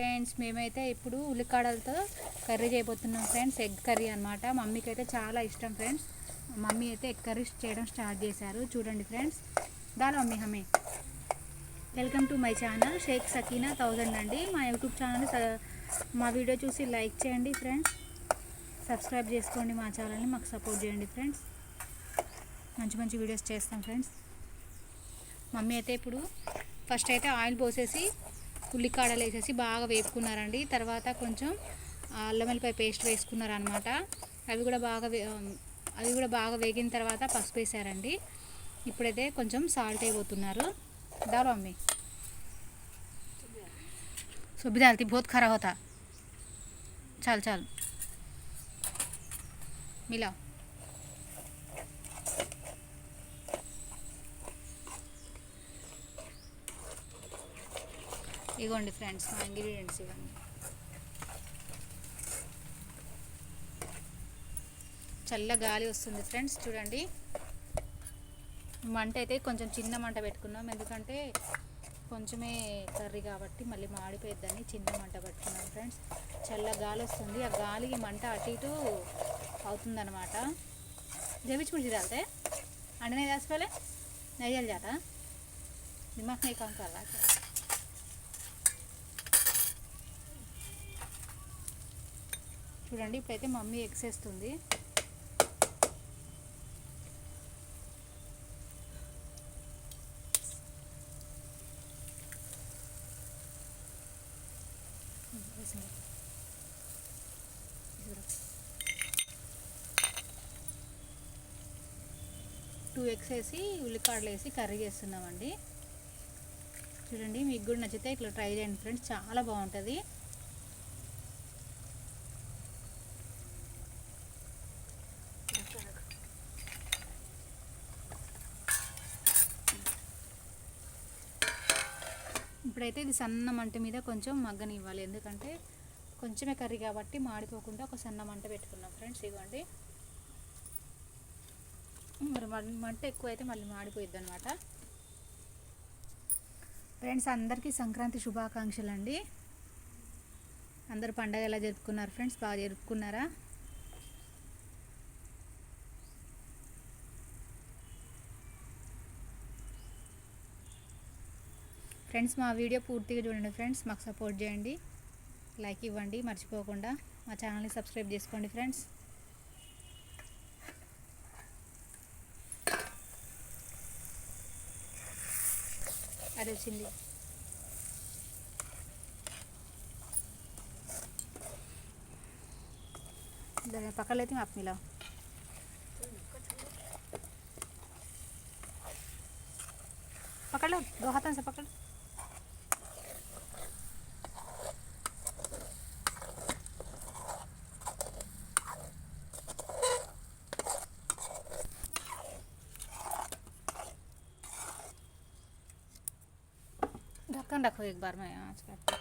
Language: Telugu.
ఫ్రెండ్స్ మేమైతే ఇప్పుడు ఉల్లికాడలతో కర్రీ చేయబోతున్నాం ఫ్రెండ్స్ ఎగ్ కర్రీ అనమాట మమ్మీకి అయితే చాలా ఇష్టం ఫ్రెండ్స్. మమ్మీ అయితే ఎగ్ కర్రీ చేయడం స్టార్ట్ చేశారు. చూడండి ఫ్రెండ్స్. దాని mummy హమే. Welcome to my channel Shaik Sakina thousand అండి. మా యూట్యూబ్ ఛానల్ మా వీడియో చూసి లైక్ చేయండి ఫ్రెండ్స్. సబ్స్క్రైబ్ చేసుకోండి మా ఛానల్ని మాకు సపోర్ట్ చేయండి ఫ్రెండ్స్. మంచి మంచి వీడియోస్ చేస్తాం ఫ్రెండ్స్. మమ్మీ అయితే ఇప్పుడు ఫస్ట్ అయితే ఆయిల్ పోసేసి ఉల్లికాడలు వేసేసి బాగా వేపుకున్నారండి. తర్వాత కొంచెం అల్లం వెల్లిపాయ పేస్ట్ వేసుకున్నారనమాట అవి కూడా బాగా అవి కూడా బాగా వేగిన తర్వాత పసుపు వేసారండి. ఇప్పుడైతే కొంచెం సాల్ట్ అయిపోతున్నారు. దారు అమ్మి. సో బోత్ బహుత్ ఖరా హోతా చాలు చాలు. మిలా. ఇగోండి ఫ్రెండ్స్ మా ఇంగ్రీడియంట్స్ ఇవ్వండి. చల్ల గాలి వస్తుంది ఫ్రెండ్స్ చూడండి. మంట అయితే కొంచెం చిన్న మంట పెట్టుకున్నాం ఎందుకంటే కొంచెమే కర్రీ కాబట్టి మళ్ళీ మాడిపోయిద్దని చిన్న మంట పెట్టుకున్నాం ఫ్రెండ్స్. చల్ల గాలి వస్తుంది ఆ గాలికి మంట అటు ఇటు అవుతుందన్నమాట. దేవిచ్చి మిర్చి అంటే నేను రాసుకోవాలి నెయ్యాలి జాత? దిమాగ్ నీ చూడండి ఇప్పుడైతే మమ్మీ ఎగ్స్ వేస్తుంది. టూ ఎగ్స్ వేసి ఉల్లికాడలు వేసి కర్రీ చేస్తున్నామండి. చూడండి మీకు కూడా నచ్చితే ఇట్లా ట్రై చేయండి ఫ్రెండ్స్. చాలా బాగుంటుంది. ఇప్పుడైతే ఇది సన్న మంట మీద కొంచెం మగ్గనివ్వాలి. ఎందుకంటే కొంచెమే కర్రీ కాబట్టి మాడిపోకుండా ఒక సన్న మంట పెట్టుకున్నాం ఫ్రెండ్స్. ఇవ్వండి మరి మంట ఎక్కువ అయితే మళ్ళీ మాడిపోయిద్ది అనమాట ఫ్రెండ్స్ అందరికీ సంక్రాంతి శుభాకాంక్షలు అండి అందరు పండగ ఎలా జరుపుకున్నారు ఫ్రెండ్స్? బాగా జరుపుకున్నారా? ఫ్రెండ్స్ మా వీడియో పూర్తిగా చూడండి ఫ్రెండ్స్ మాకు సపోర్ట్ చేయండి లైక్ ఇవ్వండి మర్చిపోకుండా మా ఛానల్ని సబ్స్క్రైబ్ చేసుకోండి ఫ్రెండ్స్ అది వచ్చింది దాని పక్కన అయితే आप मिलाओ पकड़ लो दो हाथों से पकड़ ढक्कन रखो एक बार मैं आँच करके